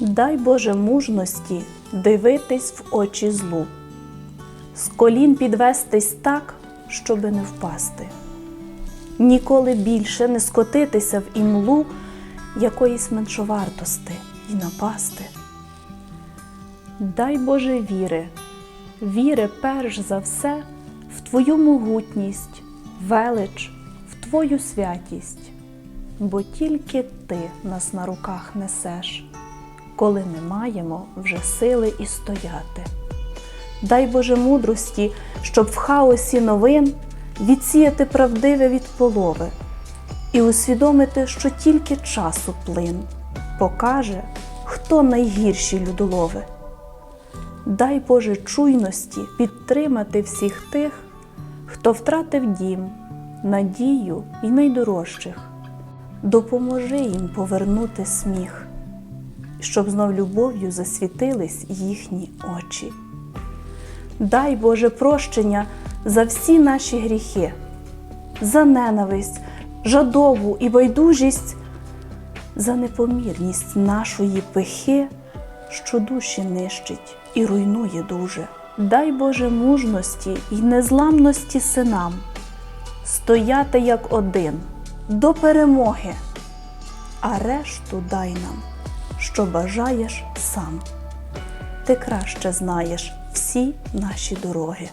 Дай Боже мужності дивитись в очі злу, з колін підвестись так, щоби не впасти, ніколи більше не скотитися в імлу якоїсь меншовартости і напасти. Дай Боже віри, віри перш за все в Твою могутність, велич, в Твою святість, бо тільки Ти нас на руках несеш, коли не маємо вже сили і стояти. Дай Боже мудрості, щоб в хаосі новин відсіяти правдиве від полови і усвідомити, що тільки часу плин покаже, хто найгірші людолови. Дай Боже чуйності підтримати всіх тих, хто втратив дім, надію і найдорожчих. Допоможи їм повернути сміх, щоб знов любов'ю засвітились їхні очі. Дай Боже прощення за всі наші гріхи, за ненависть, жадобу і байдужість, за непомірність нашої пихи, що душі нищить і руйнує дуже. Дай Боже мужності і незламності синам, стояти як один до перемоги, а решту дай нам, що бажаєш сам. Ти краще знаєш всі наші дороги.